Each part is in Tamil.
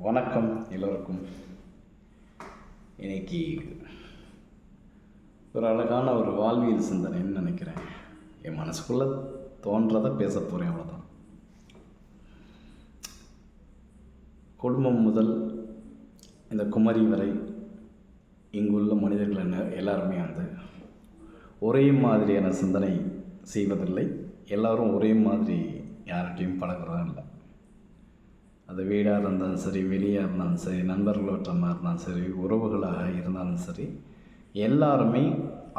வணக்கம் எல்லோருக்கும். இன்னைக்கு ஒரு அழகான ஒரு வாழ்வியல் சிந்தனைன்னு நினைக்கிறேன். என் மனசுக்குள்ளே தோன்றதை பேச போகிறேன் அவ்வளோதான் குடும்பம் முதல் இந்த குமரி வரை இங்குள்ள மனிதர்கள் என்ன எல்லாருமே வந்து ஒரே மாதிரியான சிந்தனை செய்வதில்லை. எல்லோரும் ஒரே மாதிரி யார்கிட்டையும் பழகிறதும் இல்லை. அது வீடாக இருந்தாலும் சரி வெளியாக இருந்தாலும் சரி நண்பர்களோட்டமாக இருந்தாலும் சரி உறவுகளாக இருந்தாலும் சரி எல்லாருமே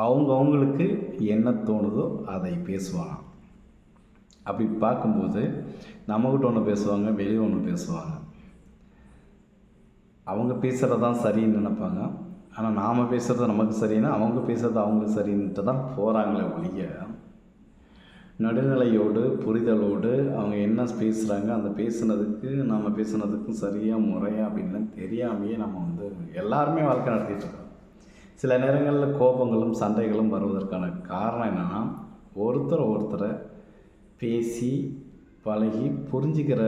அவங்கவுங்களுக்கு என்ன தோணுதோ அதை பேசுவாங்க. அப்படி பார்க்கும்போது நம்மக்கிட்ட ஒன்று பேசுவாங்க வெளியே ஒன்று பேசுவாங்க. அவங்க பேசுகிறது தான் சரின்னு நினைப்பாங்க. ஆனால் நாம் பேசுகிறது நமக்கு சரின்னா அவங்க பேசுகிறது அவங்களுக்கு சரின்ட்டு தான் போகிறாங்களே ஒழிய நடுநிலையோடு புரிதலோடு அவங்க என்ன பேசுகிறாங்க அந்த பேசுனதுக்கு நம்ம பேசுனதுக்கும் சரியாக முறையாக அப்படின்லாம் தெரியாமையே நம்ம வந்து எல்லாருமே வாழ்க்கை நடத்திட்டுருக்கோம் சில நேரங்களில் கோபங்களும் சண்டைகளும் வருவதற்கான காரணம் என்னென்னா ஒருத்தரை ஒருத்தரை பேசி பழகி புரிஞ்சுக்கிற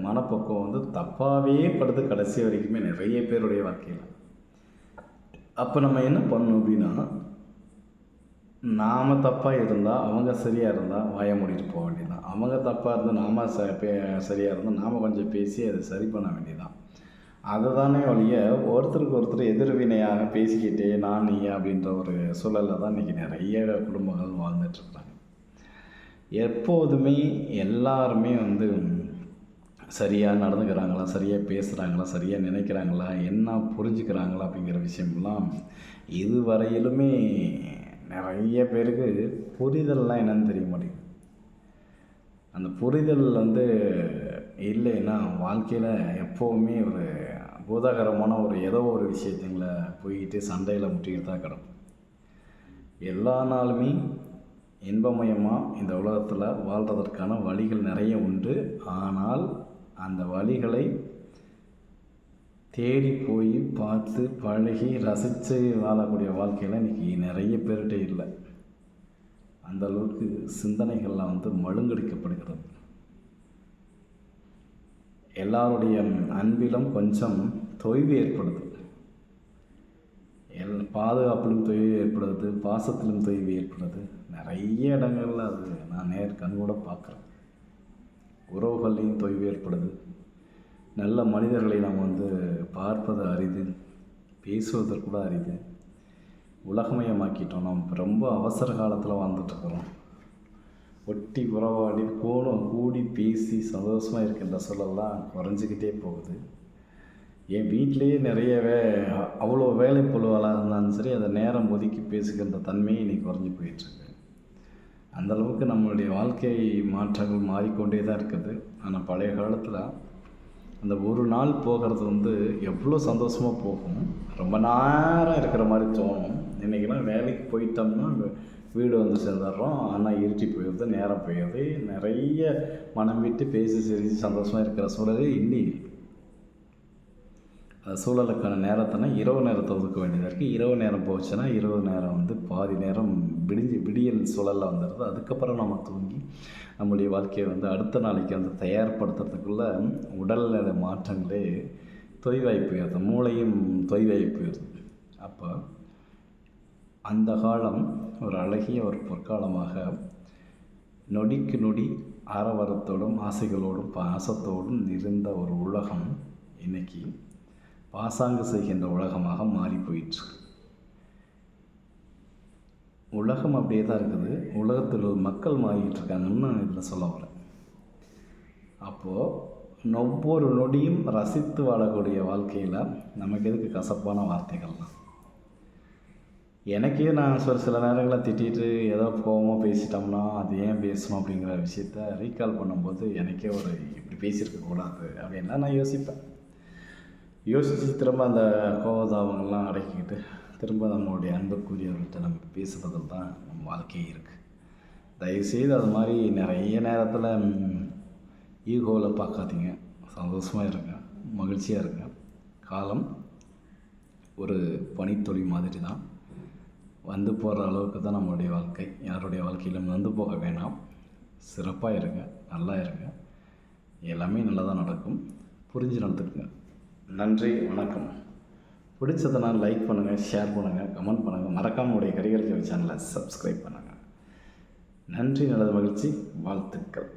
மனப்பக்குவம் வந்து தப்பாகவே படுத்து கடைசி வரைக்குமே நிறைய பேருடைய வாழ்க்கையில். அப்போ நம்ம என்ன பண்ணணும் அப்படின்னா நாம் தப்பாக இருந்தால் அவங்க சரியாக இருந்தால் வாய மூடிட்டு போக வேண்டியதுதான். அவங்க தப்பாக இருந்து நாம் ச பே சரியாக இருந்தால் நாம் கொஞ்சம் பேசி அதை சரி பண்ண வேண்டியதுதான். அதுதானே ஒழிய ஒருத்தருக்கு ஒருத்தர் எதிர்வினையாக பேசிக்கிட்டே நான் நீ அப்படின்ற ஒரு சூழலில் தான் இன்றைக்கி நிறைய குடும்பங்கள் வாழ்ந்துட்டுருக்குறாங்க எப்போதுமே எல்லாருமே வந்து சரியாக நடந்துக்கிறாங்களா சரியாக பேசுகிறாங்களா சரியாக நினைக்கிறாங்களா என்ன புரிஞ்சுக்கிறாங்களா அப்படிங்கிற விஷயம்லாம் இதுவரையிலுமே நிறைய பேருக்கு புரிதல்லாம் என்னன்னு தெரிய மாட்டேங்குது. அந்த புரிதல் வந்து இல்லைன்னா வாழ்க்கையில் எப்போவுமே ஒரு பூதாகரமான ஒரு ஏதோ ஒரு விஷயத்துங்களை போய்கிட்டு சண்டையில் முட்டிக்கிட்டு தான் கிடக்கும் எல்லா நாளுமே இன்பமயமாக இந்த உலகத்தில் வாழ்கிறதற்கான வழிகள் நிறைய உண்டு. ஆனால் அந்த வழிகளை தேடி போய் பார்த்து பழகி ரசித்து வாழக்கூடிய வாழ்க்கையில் இன்றைக்கி நிறைய பேர்கிட்ட இல்லை. அந்த அளவுக்கு சிந்தனைகள்லாம் வந்து மழுங்கடிக்கப்படுகிறது. எல்லாருடைய அன்பிலும் கொஞ்சம் தொய்வு ஏற்படுது. எல் பாதுகாப்பிலும் தொய்வு ஏற்படுது பாசத்திலும் தொய்வு ஏற்படுது. நிறைய இடங்களில் அது நான் நேர் பார்க்குறேன். உறவுகள்லேயும் தொய்வு ஏற்படுது. நல்ல மனிதர்களை நாம் வந்து பார்ப்பது அரிது பேசுவதற்கு கூட அரிது. உலகமயமாக்கிட்டோம் நம்ம ரொம்ப அவசர காலத்தில் வாழ்ந்துட்டுருக்குறோம் ஒட்டி உறவாடி போனும் கூடி பேசி சந்தோஷமாக இருக்கின்ற சூழல்லாம் குறைஞ்சிக்கிட்டே போகுது. என் வீட்டிலேயே நிறைய வே அவ்வளோ வேலை பொழுவலாக இருந்தாலும் சரி அதை நேரம் ஒதுக்கி பேசுகின்ற தன்மையை இன்றைக்கி குறைஞ்சி போயிட்டுருக்கு அந்தளவுக்கு நம்மளுடைய வாழ்க்கை மாற்றங்கள் மாறிக்கொண்டே தான் இருக்குது. ஆனால் பழைய காலத்தில் அந்த ஒரு நாள் போகிறது வந்து எவ்வளோ சந்தோஷமாக போகும். ரொம்ப நேரம் இருக்கிற மாதிரி தோணும். இன்றைக்கெல்லாம் வேலைக்கு போயிட்டோம்னா வீடு வந்து சேர்ந்துடுறோம் ஆனால் இருட்டி போயிடுது நேரம் போயிடுது. நிறைய மனம் விட்டு பேசி சிரித்து சந்தோஷமாக இருக்கிற சூழலே இன்னி சூழலுக்கான நேரத்தைனா இரவு நேரத்தை ஒதுக்க வேண்டியதாக இருக்குது இரவு நேரம் போச்சுன்னா இரவு நேரம் வந்து பாதி நேரம் விடிஞ்சு விடியல் சூழலில் வந்துடுது. அதுக்கப்புறம் நம்ம தூங்கி நம்முடைய வாழ்க்கையை வந்து அடுத்த நாளைக்கு வந்து தயார்படுத்துறதுக்குள்ளே உடல்நல மாற்றங்களே தொய்வாகி போயிடுது மூளையும் தொய்வாகி போயிடுது அப்போ அந்த காலம் ஒரு அழகிய ஒரு பொற்காலமாக நொடிக்கு நொடி ஆரவாரத்தோடும் ஆசைகளோடும் பாசத்தோடும் இருந்த ஒரு உலகம் இன்றைக்கி பாசாங்கு செய்கின்ற உலகமாக மாறி போயிற்று. உலகம் அப்படியே தான் இருக்குது. உலகத்தில் மக்கள் மாறிக்கிட்டு இருக்காங்கன்னு நான் இதில் சொல்ல வரேன். அப்போது ஒவ்வொரு நொடியும் ரசித்து வாழக்கூடிய வாழ்க்கையில் நமக்கு எதுக்கு கசப்பான வார்த்தைகள்லாம்? எனக்கே நான் சில சில நேரங்களில் திட்டிட்டு ஏதோ கோபமாக பேசிட்டோம்னா அது ஏன் பேசணும் அப்படிங்கிற விஷயத்த ரீகால் பண்ணும்போது எனக்கே ஒரு இப்படி பேசியிருக்கக்கூடாது அப்படின்லாம் நான் யோசிப்பேன். யோசித்து திரும்ப அந்த கோபதாபங்கள்லாம் அடக்கிக்கிட்டு திரும்ப நம்மளுடைய அன்புக்குரியவர்கிட்ட நம்ம பேசுகிறதில் தான் நம்ம வாழ்க்கையே இருக்குது தயவுசெய்து அது மாதிரி நிறைய நேரத்தில் ஈகோவில் பார்க்காதீங்க. சந்தோஷமாக இருங்க மகிழ்ச்சியாக இருங்க. காலம் ஒரு பனித்தொழில் மாதிரி தான். வந்து போகிற அளவுக்கு தான் நம்மளுடைய வாழ்க்கை. யாருடைய வாழ்க்கையிலும் வந்து போக வேணாம். சிறப்பாக இருங்க நல்லா இருங்க. எல்லாமே நல்லா தான் நடக்கும். புரிஞ்சு நடந்துக்குங்க. நன்றி வணக்கம். பிடிச்சதுனா லைக் பண்ணுங்கள் ஷேர் பண்ணுங்கள் கமெண்ட் பண்ணுங்கள் மறக்காமல் உடைய கரிகள் சேனலை சப்ஸ்கிரைப் பண்ணுங்கள் நன்றி நல்லது மகிழ்ச்சி. வாழ்த்துக்கள்.